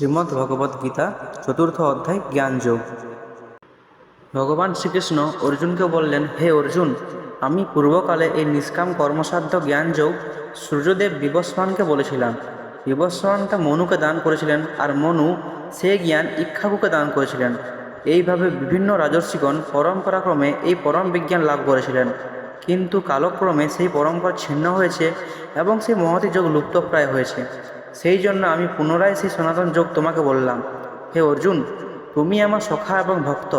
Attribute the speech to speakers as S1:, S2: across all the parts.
S1: শ্রীমদ্ ভগবদ্ গীতা, চতুর্থ অধ্যায়, জ্ঞানযোগ। ভগবান শ্রীকৃষ্ণ অর্জুনকে বললেন, হে অর্জুন, আমি পূর্বকালে এই নিষ্কাম কর্মসাধ্য জ্ঞানযোগ সূর্যদেব বিবস্বানকে বলেছিলাম। বিবস্বানটা মনুকে দান করেছিলেন আর মনু সে জ্ঞান ইক্ষাকুকে দান করেছিলেন। এইভাবে বিভিন্ন রাজর্ষিগণ পরম্পরাক্রমে এই পরম বিজ্ঞান লাভ করেছিলেন। কিন্তু কালক্রমে সেই পরম্পরা ছিন্ন হয়েছে এবং সেই মহতি যোগ লুপ্তপ্রায় হয়েছে। সেই জন্য আমি পুনরায় সেই সনাতন যোগ তোমাকে বললাম। হে অর্জুন, তুমি আমার সখা এবং ভক্ত,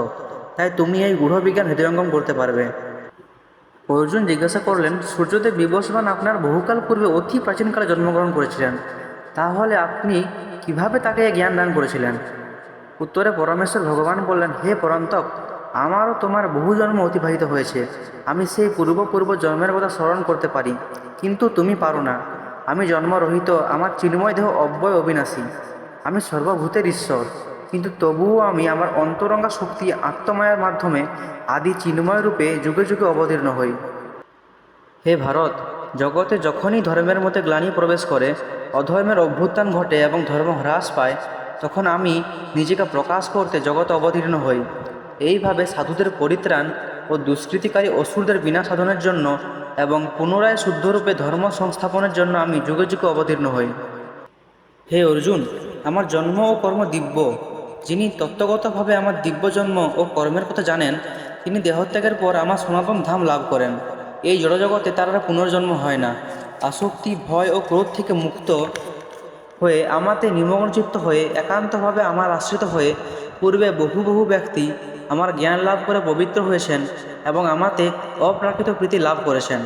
S1: তাই তুমি এই গূঢ় বিজ্ঞান হৃদয়ঙ্গম করতে পারবে। অর্জুন জিজ্ঞাসা করলেন, সূর্যদেব বিবসবান আপনার বহুকাল পূর্বে অতি প্রাচীনকালে জন্মগ্রহণ করেছিলেন। তাহলে আপনি কীভাবে তাকে জ্ঞান দান করেছিলেন? উত্তরে পরমেশ্বর ভগবান বললেন, হে পরন্তক, আমারও তোমার বহু জন্ম অতিবাহিত হয়েছে। আমি সেই পূর্ব পূর্ব জন্মের কথা স্মরণ করতে পারি, কিন্তু তুমি পারো না। আমি জন্মরহিত আমার চিন্ময় দেহ অব্যয় অবিনাশী। আমি সর্বভূতের ঈশ্বর কিন্তু তবুও আমি আমার অন্তরঙ্গা শক্তি আত্মমায়ার মাধ্যমে আদি চিন্ময় রূপে যুগে যুগে অবতীর্ণ হই হে ভারত জগতে যখনই ধর্মের মধ্যে গ্লানি প্রবেশ করে অধর্মের অভ্যুত্থান ঘটে এবং ধর্ম হ্রাস পায়, তখন আমি নিজেকে প্রকাশ করতে জগতে অবতীর্ণ হই এইভাবে সাধুদের পরিত্রাণ ও দুষ্কৃতিকারী অসুরদের বিনা সাধনের জন্য এবং পুনরায় শুদ্ধরূপে ধর্ম সংস্থাপনের জন্য আমি যুগে যুগে অবতীর্ণ হই। হে অর্জুন, আমার জন্ম ও কর্ম দিব্য। যিনি তত্ত্বগতভাবে আমার দিব্য জন্ম ও কর্মের কথা জানেন, তিনি দেহত্যাগের পর আমার সনাতন ধাম লাভ করেন। এই জড়জগতে তার আর পুনর্জন্ম হয় না। আসক্তি, ভয় ও ক্রোধ থেকে মুক্ত হয়ে আমাতে নিমগ্নচিত্ত হয়ে একান্তভাবে আমার আশ্রিত হয়ে পূর্বে বহু বহু ব্যক্তি আমার জ্ঞান লাভ করে পবিত্র হয়েছেন এবং আমাতে অপ্রাকৃত প্রীতি লাভ করেছেন।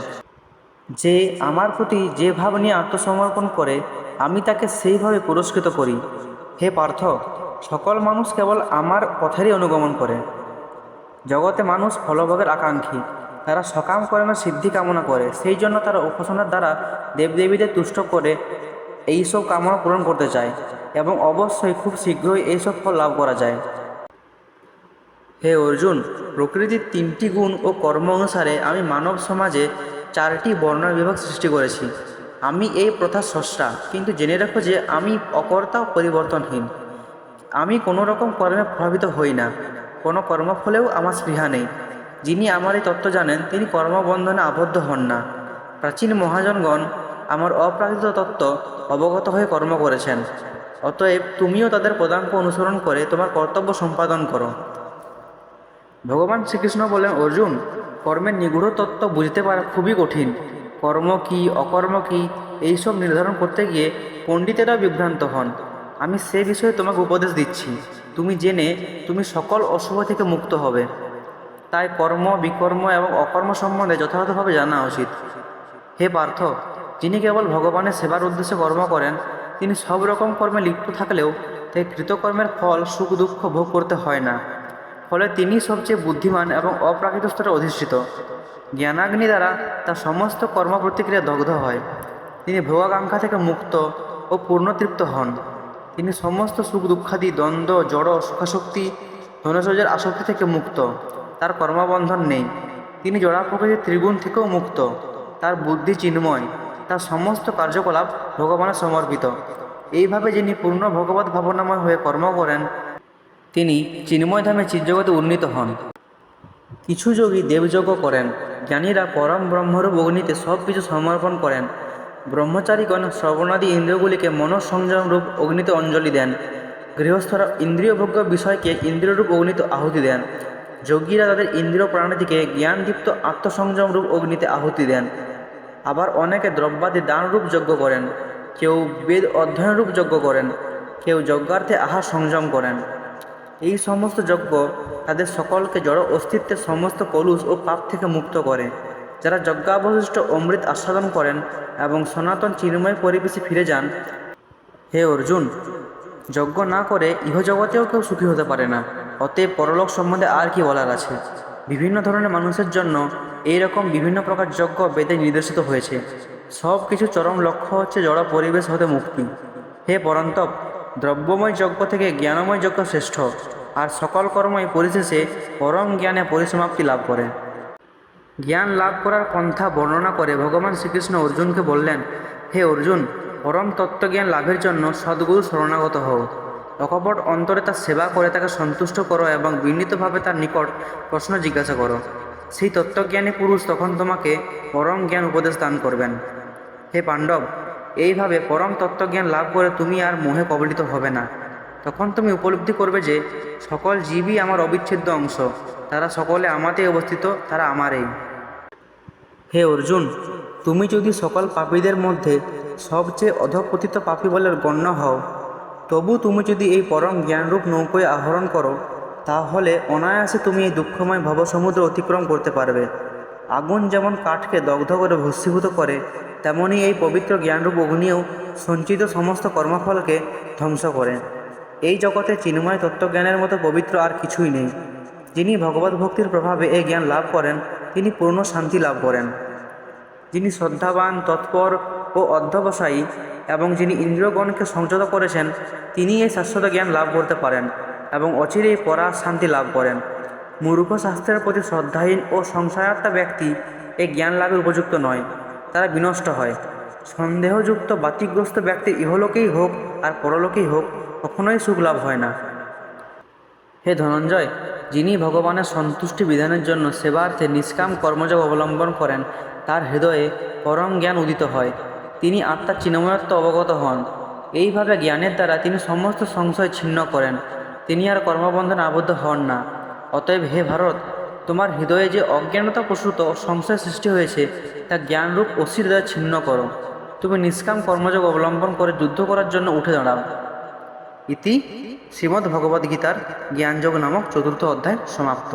S1: যে আমার প্রতি যে ভাব নিয়ে আত্মসমর্পণ করে, আমি তাকে সেইভাবে পুরস্কৃত করি। হে পার্থ সকল মানুষ কেবল আমার পথেরই অনুগমন করে। জগতে মানুষ ফলভোগের আকাঙ্ক্ষী। তারা সকাম কর্মের সিদ্ধি কামনা করে। সেই জন্য তারা উপাসনার দ্বারা দেবদেবীদের তুষ্ট করে এইসব কামনা পূরণ করতে চায় এবং অবশ্যই খুব শীঘ্রই এইসব ফল লাভ করা যায়। হে অর্জুন, প্রকৃতির তিনটি গুণ ও কর্ম অনুসারে আমি মানব সমাজে চারটি বর্ণ বিভাগ সৃষ্টি করেছি। আমি এই প্রথা স্রষ্টা, কিন্তু জেনে রাখো যে আমি অকর্তা পরিবর্তনহীন। আমি কোনো রকম কর্মে প্রভাবিত হই না। কোনো কর্মফলেও আমার স্পৃহা নেই। যিনি আমার এই তত্ত্ব জানেন, তিনি কর্মবন্ধনে আবদ্ধ হন না। প্রাচীন মহাজনগণ আমার অপ্রাকৃত তত্ত্ব অবগত হয়ে কর্ম করেছেন। অতএব তুমিও তাদের পদাঙ্ক অনুসরণ করে তোমার কর্তব্য সম্পাদন করো। ভগবান শ্রীকৃষ্ণ বলেন, অর্জুন, কর্মের নিগূঢ় তত্ত্ব বুঝতে পারা খুবই কঠিন। কর্ম কি, অকর্ম কি, এইসব নির্ধারণ করতে গিয়ে পণ্ডিতেরা বিভ্রান্ত হন। আমি সে বিষয়ে তোমাকে উপদেশ দিচ্ছি। তুমি জেনে তুমি সকল অশুভ থেকে মুক্ত হবে। তাই কর্ম, বিকর্ম এবং অকর্ম সম্বন্ধে যথাযথভাবে জানা উচিত। হে পার্থ, যিনি কেবল ভগবানের সেবার উদ্দেশ্যে কর্ম করেন, তিনি সব রকম কর্মে লিপ্ত থাকলেও তাই কৃতকর্মের ফল সুখ দুঃখ ভোগ করতে হয় না। ফলে তিনি সবচেয়ে বুদ্ধিমান এবং অপ্রাকৃত স্তরে অধিষ্ঠিত। জ্ঞানাগ্নি দ্বারা তার সমস্ত কর্ম প্রতিক্রিয়া দগ্ধ হয়। তিনি ভোগাকাঙ্ক্ষা থেকে মুক্ত ও পূর্ণতৃপ্ত হন। তিনি সমস্ত সুখ দুঃখাদি, দ্বন্দ্ব, জড় সুখাশক্তি ধনসর্যের আসক্তি থেকে মুক্ত। তার কর্মবন্ধন নেই। তিনি জড়া প্রকৃতির ত্রিগুণ থেকেও মুক্ত। তার বুদ্ধি চিন্ময়। তার সমস্ত কার্যকলাপ ভগবানের সমর্পিত। এইভাবে যিনি পূর্ণ ভগবত ভাবনাময় হয়ে কর্ম করেন তিনি চিন্ময় ধামে চিরজগতে উন্নীত হন। কিছু যোগী দেবযজ্ঞ করেন। জ্ঞানীরা পরম ব্রহ্মরূপ অগ্নিতে সব কিছু সমর্পণ করেন। ব্রহ্মচারীগণ শ্রবণাদি ইন্দ্রিয়গুলিকে মনঃসংযম রূপ অগ্নিতে অঞ্জলি দেন। গৃহস্থরা ইন্দ্রিয়ভোগ্য বিষয়কে ইন্দ্রিয়রূপ অগ্নিতে আহুতি দেন। যোগীরা তাদের ইন্দ্রিয় প্রাণীটিকে জ্ঞানদীপ্ত আত্মসংযম রূপ অগ্নিতে আহুতি দেন। আবার অনেকে দ্রব্যাদি দানরূপ যজ্ঞ করেন। কেউ বেদ অধ্যয়নরূপ যজ্ঞ করেন। কেউ যজ্ঞার্থে আহার সংযম করেন। এই সমস্ত যজ্ঞ তাদের সকলকে জড় অস্তিত্বের সমস্ত কলুষ ও পাপ থেকে মুক্ত করে। যারা যজ্ঞাবশিষ্ট অমৃত আস্বাদন করেন এবং সনাতন চিন্ময় পরিবেশে ফিরে যান, হে অর্জুন, যজ্ঞ না করে ইহজগতেও কেউ সুখী হতে পারে না। অতএব পরলোক সম্বন্ধে আর কি বলার আছে? বিভিন্ন ধরনের মানুষের জন্য এই রকম বিভিন্ন প্রকার যজ্ঞ বেদে নির্দেশিত হয়েছে। সব কিছু চরম লক্ষ্য হচ্ছে জড় পরিবেশ হতে মুক্তি। হে পরন্তপ দ্রব্যময় যজ্ঞ থেকে জ্ঞানময় যজ্ঞ শ্রেষ্ঠ। আর সকল কর্মই পরিশেষে পরম জ্ঞানে পরিসমাপ্তি লাভ করে। জ্ঞান লাভ করার পন্থা বর্ণনা করে ভগবান শ্রীকৃষ্ণ অর্জুনকে বললেন, হে অর্জুন, পরম তত্ত্বজ্ঞান লাভের জন্য সদ্গুরু শরণাগত হও। অকপট অন্তরে তার সেবা করে তাকে সন্তুষ্ট করো এবং বিনীতভাবে তার নিকট প্রশ্ন জিজ্ঞাসা করো। সেই তত্ত্বজ্ঞানী পুরুষ তখন তোমাকে পরম জ্ঞান উপদেশ দান করবেন। হে পাণ্ডব এইভাবে পরম তত্ত্বজ্ঞান লাভ করে তুমি আর মোহে কবলিত হবে না। তখন তুমি উপলব্ধি করবে যে, সকল জীবই আমার অবিচ্ছেদ্য অংশ। তারা সকলে আমাতেই অবস্থিত, তারা আমারই। হে অর্জুন, তুমি যদি সকল পাপীদের মধ্যে সবচেয়ে অধপতিত পাপী বলে গণ্য হও, তবু তুমি যদি এই পরম জ্ঞানরূপ নৌকোয় আহরণ করো, তাহলে অনায়াসে তুমি এই দুঃখময় ভবসমুদ্র অতিক্রম করতে পারবে। আগুন যেমন কাঠকে দগ্ধ করে ভস্মীভূত করে তেমনি এই পবিত্র জ্ঞানরূপ অগ্নিও সঞ্চিত সমস্ত কর্মফলকে ধ্বংস করেন। এই জগতে চিন্ময় তত্ত্বজ্ঞানের মতো পবিত্র আর কিছুই নেই। যিনি ভগবত ভক্তির প্রভাবে এই জ্ঞান লাভ করেন, তিনি পূর্ণ শান্তি লাভ করেন। যিনি শ্রদ্ধাবান, তৎপর ও অধ্যবসায়ী এবং যিনি ইন্দ্রগণকে সংযত করেছেন, তিনি এই শাশ্বত জ্ঞান লাভ করতে পারেন এবং অচিরেই পরা শান্তি লাভ করেন। মূর্খ শাস্ত্রের প্রতি শ্রদ্ধাহীন ও সংশয়াত্মা ব্যক্তি এই জ্ঞান লাভের উপযুক্ত নয়। তারা বিনষ্ট হয়। সন্দেহযুক্ত বাতিগ্রস্ত ব্যক্তি ইহলোকেই হোক আর পরলোকেই হোক, কখনোই সুখ লাভ হয় না। হে ধনঞ্জয়, যিনি ভগবানের সন্তুষ্টি বিধানের জন্য সেবার্থে নিষ্কাম কর্মযোগ অবলম্বন করেন, তার হৃদয়ে পরম জ্ঞান উদিত হয়। তিনি আত্মার চিন্ময়ত্ব অবগত হন। এইভাবে জ্ঞানের দ্বারা তিনি সমস্ত সংশয় ছিন্ন করেন। তিনি আর কর্মবন্ধনে আবদ্ধ হন না। অতএব হে ভারত তোমার হৃদয়ে যে অজ্ঞানতা প্রসূত সংশয় সৃষ্টি হয়েছে, তা জ্ঞানরূপ অসির দ্বারা ছিন্ন করো। তুমি নিষ্কাম কর্মযোগ অবলম্বন করে যুদ্ধ করার জন্য উঠে দাঁড়াও। ইতি শ্রীমদ্ ভগবদ্গীতার জ্ঞানযোগ নামক চতুর্থ অধ্যায় সমাপ্ত।